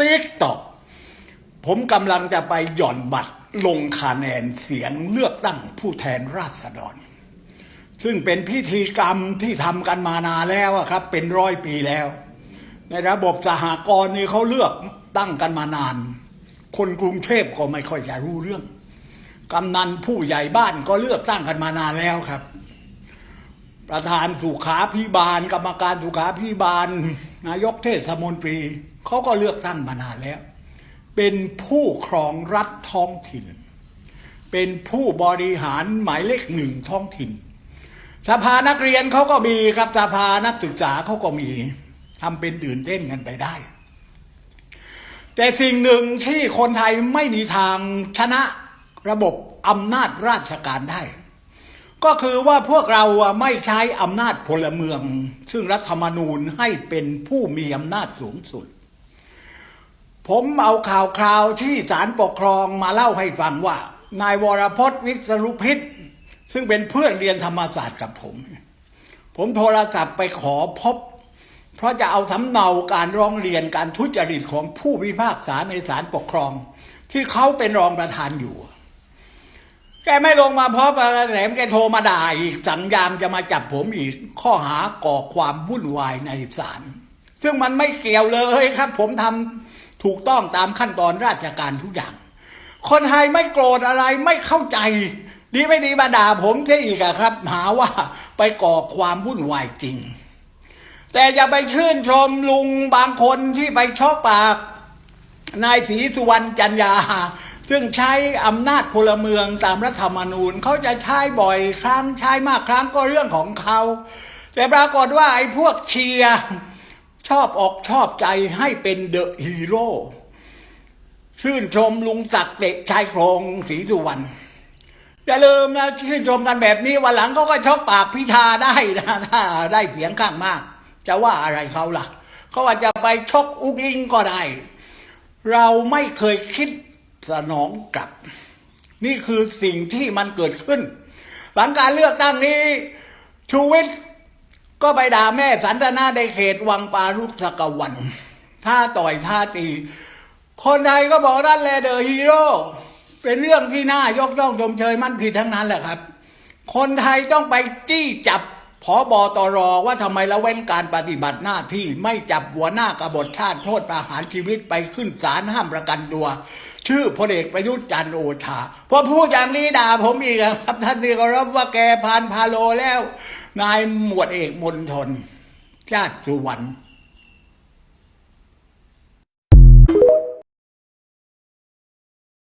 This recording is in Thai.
ติ๊กตอกผมกำลังจะไปหย่อนบัตรลงคะแนนเสียงเลือกตั้งผู้แทนราษฎร ซึ่งเป็นพิธีกรรมที่ทำกันมานานแล้วครับ เป็นร้อยปีแล้ว ในระบบสหกรณ์นี่เขาเลือกตั้งกันมานาน คนกรุงเทพก็ไม่ค่อยจะรู้เรื่องกำนันผู้ใหญ่บ้านก็เลือกตั้งกันมานานแล้วครับ ประธานสุขาพิบาล กรรมการสุขาพิบาล นายกเทศมนตรีเขาก็เลือกตั้งมานานแล้ว เป็นผู้ครองรัฐท้องถิ่น เป็นผู้บริหารหมายเลขหนึ่งท้องถิ่น สภานักเรียนเขาก็มีครับสภานักศึกษาเขาก็มีทำเป็นตื่นเต้นกันไปได้ แต่สิ่งหนึ่งที่คนไทยไม่มีทางชนะระบบอำนาจราชการได้ ก็คือว่าพวกเราไม่ใช้อำนาจพลเมือง ซึ่งรัฐธรรมนูญให้เป็นผู้มีอำนาจสูงสุด ผมเอาข่าวคราวที่ศาลปกครองมาเล่าให้ฟังว่า นายวรพจน์วิศรุพิษ ซึ่งเป็นเพื่อนเรียนธรรมศาสตร์กับผม ผมโทรศัพท์ไปขอพบ เพราะจะเอาสำเนาการร้องเรียนการทุจริตของผู้พิพากษาในศาลปกครอง ที่เขาเป็นรองประธานอยู่ แกไม่ลงมาเพราะแหลมแกโทรมาด่าอีกสั่งยามจะมาจับผมอีกข้อหาก่อความวุ่นวายในศาลซึ่งมันไม่เกี่ยวเลยครับ ผมทำถูกต้องตามขั้นตอนราชการทุกอย่าง คนไทยไม่โกรธอะไรไม่เข้าใจ ดีไม่ดีมาด่าผมเสียอีกอะครับ หาว่าไปก่อความวุ่นวายจริง แต่จะไปชื่นชมลุงบางคนที่ไปชอบปาก นายศรีสุวรรณจันยา ซึ่งใช้อำนาจพลเมืองตามรัฐธรรมนูญเขาจะใช้บ่อยครั้งใช้มากครั้งก็เรื่องของเขา แต่ปรากฏว่าไอ้พวกเชียร์ชอบอกชอบใจให้เป็นเดอะฮีโร่ชื่นชมลุงจักดิ์เตะชายโครงศรีสุวรรณอย่าลืมนะชื่นชมกันแบบนี้วันหลังเขาก็ชอบปากพิธาได้นะถ้าได้เสียงข้างมาก จะว่าอะไรเขาล่ะเขาอาจจะไปชกอุ้งอิงก็ได้ เราไม่เคยคิด สนองกลับ นี่คือสิ่งที่มันเกิดขึ้น หลังการเลือกตั้งนี้ ชูวิทย์ก็ไปด่าแม่สันตนาในเขตวังปารุกสกวันท่าต่อยท่าตี คนไทยก็บอกนั่นแหละเดอะฮีโร่เป็นเรื่องที่น่ายกย่องชมเชยมันผิดทั้งนั้นแหละครับ คนไทยต้องไปจี้จับ พอบอตรว่าทำไมละเว้นการปฏิบัติหน้าที่ไม่จับหัวหน้ากบฏชาติโทษประหารชีวิตไปขึ้นศาลห้ามประกันตัว ชื่อพลเอกประยุทธ์จันทร์โอชาพอพูดอย่างนี้ด่าผมอีกครับท่านนี่ก็รับว่าแกพานพาโลแล้ว นายหมวดเอกมนทนชาติสุวรรณ